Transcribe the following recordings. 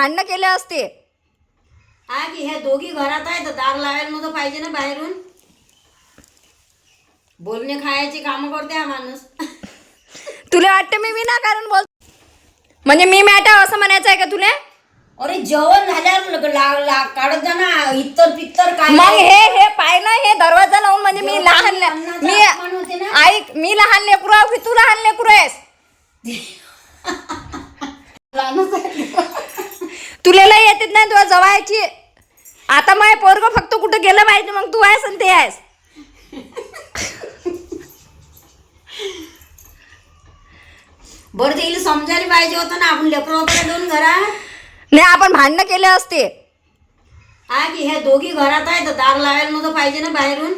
भांडणं केले असते. हा की ह्या दोघी घरात आहे तर दार लावायला नव्हतं पाहिजे ना बाहेरून. बोलणे खायची कामं करते हा माणूस. तुला वाटतं मी विनाकारण बोल म्हणजे मी मॅटा असं म्हणायचं आहे का तुला? अरे जेवण झाल्यावर लग- ला- ला- काढत जा ना इतर पित्तर काय मग हे हे पाय ना हे दरवाजा लावून म्हणजे मी लहान ले- अन्नाचा अपमान होते मी ना. ऐक मी लहान लेकरू आहे की तू लहान लेकरू आहेस? लहानच आहे. तुला लय येतात नाही तुला जवायची आता मग पोरग फक्त कुठं गेलं पाहिजे मग तू आहेस आणि ते आहेस. बरं ते हिला समजायला पाहिजे होतं ना आपण लेकरं ना दोन घरात. नाही आपण भांडणं केले असते. हा की ह्या दोघी घरात आहे तर दार लावायला नव्हतं पाहिजे ना बाहेरून.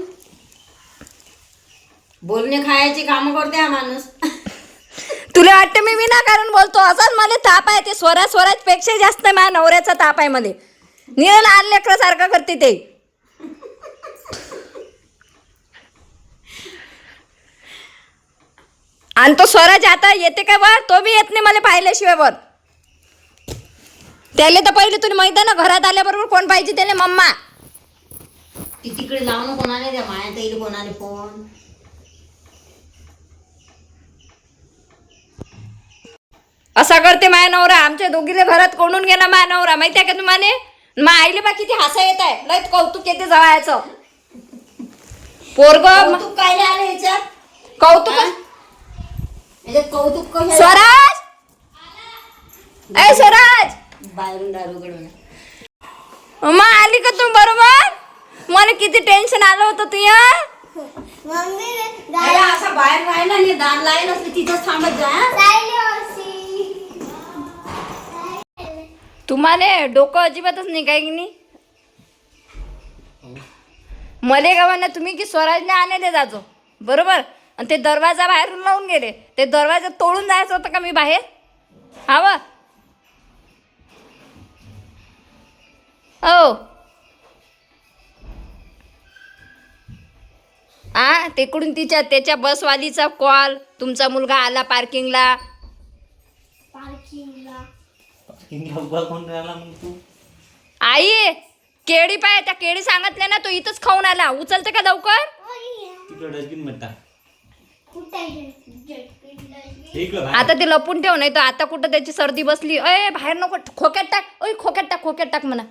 बोलणे खायची कामं करते हा माणूस. तुला वाटतं मी विनाकारण बोलतो? असाच मला ताप आहे ते स्वरा स्वराजपेक्षा जास्त माझ्या नवऱ्याचा ताप आहे मध्ये निळ लहान लेकरासारखं करते ते. आणि तो स्वराज आता येते का वर तो बी येत नाही मला पाहिल्याशिवाय वर त्याला तर पहिले तुला माहीत आहे ना घरात आल्याबरोबर कोण पाहिजे त्याला मम्मा. ती तिकडे ना कोणाने द्या? माया येईल कोणाने फोन? असा करते माया नवरा. आमच्या दोघीले घरात कोंडून गेला माया नवरा. माहिती आहे का तुम्हाला? मग आईले बा किती हसा येत आहे लय कौतुक येते जवायचं पोरग कौतुक काय आलं ह्याच्यात कौतुक? याच्यात कौतुक कसं स्वराज! ए स्वराज! बाहेरून मग आली का तू बरोबर? मला किती टेन्शन आलं होतं तुया अरे असं बाहेर राहिला आणि दार लाईन असले तिथंच थांबत जा हा? तुम्हाला डोकं अजिबातच नाही काय की नाही? मले गावांना तुम्ही की स्वराजने आणायला जाजो बरोबर? आणि ते दरवाजा बाहेरून लावून गेले. ते दरवाजा तोडून जायचं होतं का मी बाहेर? हवं हो. आ तिकडून तिच्या त्याच्या बसवालीचा कॉल तुमचा मुलगा आला पार्किंगला पार्किंगला उभा कोण राहिला मग तू. आई केळी पाय त्या केळी सांगितल्या ना तो इथंच खाऊन आला. उचलते का लवकर? तिकडे डस्टबिनमध्ये टाक इकडं बाहेर. आता ते लपून ठेव नाही तर आता कुठं त्याची सर्दी बसली. अय बाहेर नको खोक्यात टाक. ओय खोक्यात टाक खोक्यात टाक म्हणा.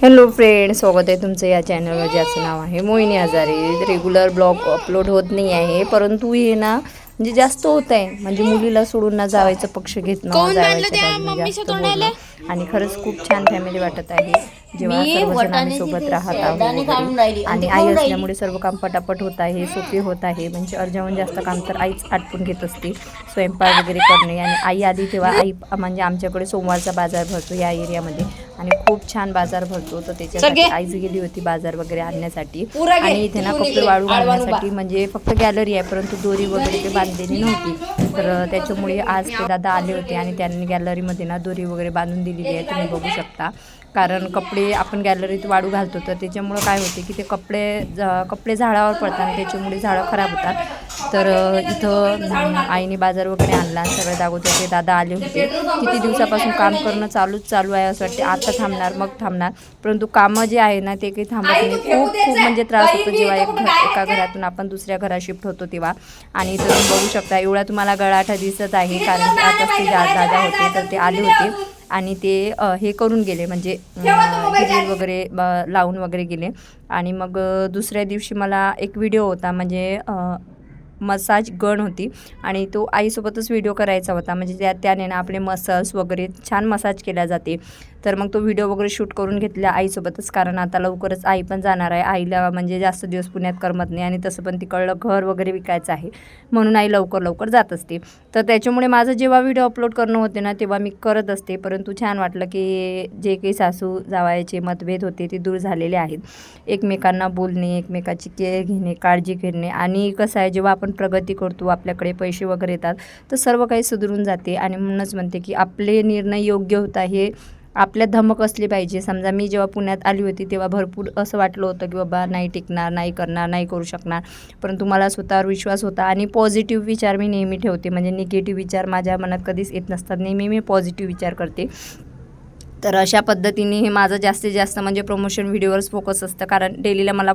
हॅलो फ्रेंड स्वागत आहे तुमचं या चॅनलवर ज्याचं नाव आहे Mohini Hazare. Regular blog upload होत नाही आहे परंतु हे ना म्हणजे जास्त होत आहे. म्हणजे मुलीला सोडून ना जावायचं पक्ष बोलणं. आणि खरंच खूप छान फॅमिली वाटत आहे जेव्हा सर्वजण आम्ही सोबत राहत आहोत. आणि आई असल्यामुळे सर्व काम पटापट होत आहे सोपे होत आहे. म्हणजे अर्जाहून जास्त काम तर आईच आटपून घेत असते. स्वयंपाक वगैरे करणे. आणि आई आली तेव्हा आई म्हणजे आमच्याकडे सोमवारचा बाजार भरतो या एरियामध्ये आणि खूप छान बाजार भरतो. तर त्याच्यासाठी आईच गेली होती बाजार वगैरे आणण्यासाठी. आणि इथे ना कपडे वाळू घालण्यासाठी म्हणजे फक्त गॅलरी आहे परंतु दोरी वगैरे ते बांधलेली नव्हती. तर त्याच्यामुळे आज ते दादा आले होते आणि त्यांनी गॅलरीमध्ये ना दोरी वगैरे बांधून दिलेली आहे. तुम्ही बघू शकता. कारण कपडे आपण गॅलरीत वाळू घालतो तर त्याच्यामुळं काय होते की ते कपडे कपडे झाडावर पडतात त्याच्यामुळे झाडं खराब होतात. तर इथं आईने बाजार वगैरे आणला आणि सगळ्यात अगोदर ते दादा आले होते. किती दिवसापासून काम करणं चालूच चालू आहे असं वाटते. आता थांबणार मग थांबणार. परंतु कामं जे आहे ना ते काही थांबत नाही. खूप खूप म्हणजे त्रास होतो जेव्हा एक घर एका घरातून आपण दुसऱ्या घरात शिफ्ट होतो तेव्हा. आणि इथं तुम्ही बघू शकता एवढा तुम्हाला गळाठा दिसत आहे. कारण की आताच ते दादा होते तर ते आले होते. आणि ते हे करून गेले. म्हणजे वगैरे लावून वगैरे गेले. आणि मग दुसऱ्या दिवशी मला एक व्हिडिओ होता. म्हणजे मसाज गण होती. आणि तो आईसोबतच व्हिडिओ करायचा होता. म्हणजे त्या त्याने ना आपले मसल्स वगैरे छान मसाज केल्या जाते. तर मग तो व्हिडिओ वगैरे शूट करून घेतला आईसोबतच. कारण आता लवकरच आई पण जाणार आहे. आईला म्हणजे जास्त दिवस पुण्यात करमत नाही. आणि तसं पण तिकडलं घर वगैरे विकायचं आहे. म्हणून आई लवकर लवकर जात असते. तर त्याच्यामुळे माझं जेव्हा व्हिडिओ अपलोड करणं होते ना तेव्हा मी करत असते. परंतु छान वाटलं की जे काही सासू जावायचे मतभेद होते ते दूर झालेले आहेत. एकमेकांना बोलणे एकमेकाची केअर घेणे काळजी घेणे. आणि कसं आहे जेव्हा आपण प्रगती करतो आपल्याकडे पैसे वगैरे येतात तर सर्व काही सुधरून जाते आणि म्हणूनच म्हणते की आपले निर्णय योग्य होता हे आपल्या धमक असली पाहिजे. समजा मी जेव्हा पुण्यात आली होती तेव्हा भरपूर असं वाटलं होतं की बाबा नाही टिकणार नाही करणार नाही करू शकणार. परंतु मला स्वतःवर विश्वास होता आणि पॉझिटिव्ह विचार मी नेहमी ठेवते. म्हणजे निगेटिव्ह विचार माझ्या मनात कधीच येत नसतात. नेहमी मी पॉझिटिव्ह विचार करते. तर अशा पद्धतीने हे माझं जास्तीत जास्त म्हणजे प्रमोशन व्हिडिओवरच फोकस असतं. कारण डेलीला मला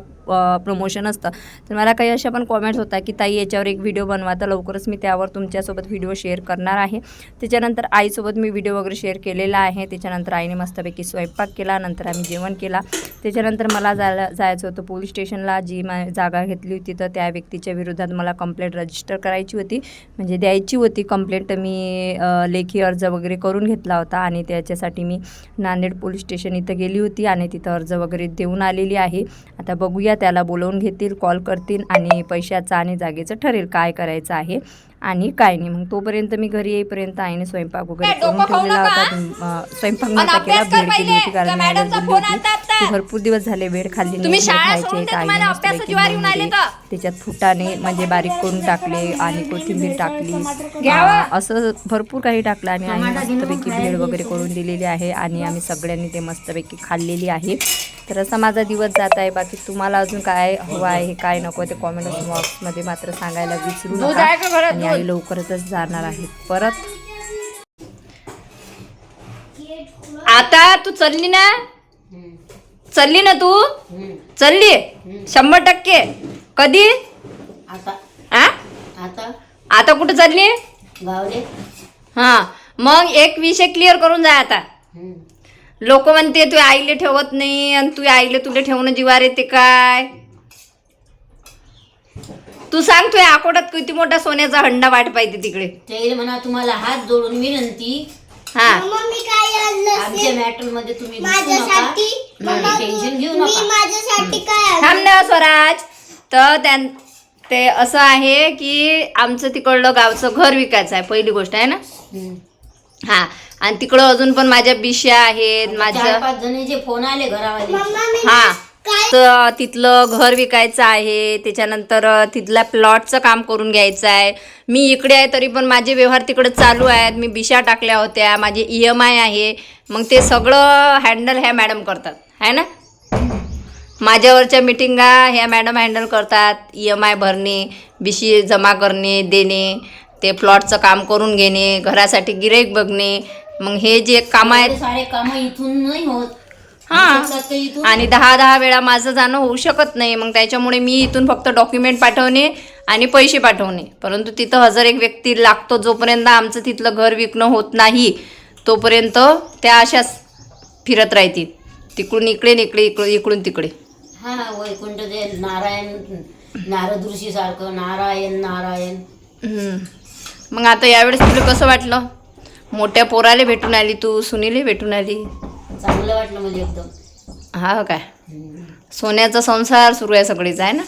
प्रमोशन असतं. तर मला काही अशा पण कॉमेंट्स होता की ताई याच्यावर एक व्हिडिओ बनवा. तर लवकरच मी त्यावर तुमच्यासोबत व्हिडिओ शेअर करणार आहे. त्याच्यानंतर आईसोबत मी व्हिडिओ वगैरे शेअर केलेला आहे. त्याच्यानंतर आईने मस्तपैकी स्वयंपाक केला. नंतर आम्ही जेवण केला. त्याच्यानंतर मला जायला जायचं होतं पोलीस स्टेशनला जी मा जागा घेतली होती तर त्या व्यक्तीच्या विरोधात मला कंप्लेंट रजिस्टर करायची होती. म्हणजे द्यायची होती कंप्लेंट मी लेखी अर्ज वगैरे करून घेतला होता. आणि त्याच्यासाठी मी नांदेड पोलीस स्टेशन इथं गेली होती आणि तिथं अर्ज वगैरे देऊन आलेली आहे. आता बघूया त्याला बोलवून घेतील कॉल करतील आणि पैशाचं आणि जागेचं ठरेल काय करायचं आहे. आणि काय नाही. मग तोपर्यंत मी घरी येईपर्यंत आईने स्वयंपाक वगैरे करून ठेवलेला होता. स्वयंपाक नव्हता केला. भेळ केली होती कारण मी आल्यावर बोलली होती. की भरपूर दिवस झाले वेळ खाल्ली नाही. खायची आईने त्याच्यात फुटाणे म्हणजे बारीक करून टाकले आणि कोथिंबीर टाकली. असं भरपूर काही टाकलं. आणि आईने मस्तपैकी भेळ वगैरे करून दिलेली आहे. आणि आम्ही सगळ्यांनी ते मस्तपैकी खाल्लेली आहे. तर असा माझा दिवस जात आहे. बाकी तुम्हाला अजून काय हवं आहे हे काय नको ते कॉमेंट बॉक्समध्ये मात्र सांगायला विसरू नका. आणि आई लवकरच जाणार आहे. परत. आता तू चालली ना? चालली ना तू? चालली? शंभर टक्के. कधी? आता. आ? आता. आता कुठं चालली? हा. मग एक विषय क्लिअर करून जा आता. लोक म्हणते तू आईले ठेवत नाही आणि तू आईले तुला ठेवणं जीवार येते काय? तू सांग तू अकोटात किती मोठा सोन्याचा हंडा वाट पाहिजे तिकडे. ते म्हणा तुम्हाला हात जोडून विनंती. हा. मम्मी काय आणलं आमच्या मॅटरमध्ये तुम्ही घुसू नका. माझ्यासाठी मम्मा, टेन्शन घेऊ मी नका. माझ्यासाठी काय आणलं? थांब ना स्वराज. तर त्यां ते असं आहे की आमचं तिकडलं गावचं घर विकायचं आहे पहिली गोष्ट आहे ना. हा आणि तिकडं अजून पण माझ्या बिश्या आहेत चार माझं पाच जणीचे फोन आले घरावाले. हा तर तिथलं घर विकायचं आहे त्याच्यानंतर तिथल्या प्लॉटचं काम करून घ्यायचं आहे. मी इकडे आहे तरी पण माझे व्यवहार तिकडे चालू आहेत. मी बिशा टाकल्या होत्या माझे ई एम आय आहे. मग ते सगळं हँडल ह्या मॅडम करतात आहे ना? माझ्यावरच्या मिटिंगा ह्या मॅडम हँडल करतात ई एम आय भरणे बिशी जमा करणे देणे. ते प्लॉटचं काम करून घेणे घरासाठी गिराईक बघणे मग हे जे काम आहेत सारे काम इथून नाही होत. हा. आणि दहा दहा वेळा माझं जाणं होऊ शकत नाही. मग त्याच्यामुळे मी इथून फक्त डॉक्युमेंट पाठवणे आणि पैसे पाठवणे. परंतु तिथं हजर एक व्यक्ती लागतो जोपर्यंत आमचं तिथलं घर विकणं होत नाही तोपर्यंत त्या अशाच फिरत राहतील. तिकडून इकडे इकडे इकडून इकडून तिकडे. हा वैकुंठ ते नारायण नारद ऋषी सारखं नारायण. नारायण. मग आता यावेळेस तुला कसं वाटलं? मोठ्या पोराले भेटून आली तू सुनीले भेटून आली. चांगलं वाटलं म्हणजे एकदम. हा काय? सोन्याचा संसार सुरू आहे सगळीचा आहे ना.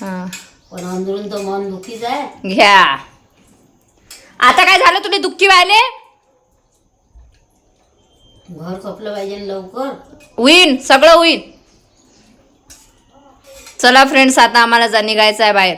हां. पण अंदरून तर मन दुखीच आहे. घ्या. आता काय झालं तुला दुःखी व्हायले घर खपलं पाहिजे लवकर. होईन सगळं होईन चला फ्रेंड्स आता आम्हाला जा निघायचं आहे बाहेर.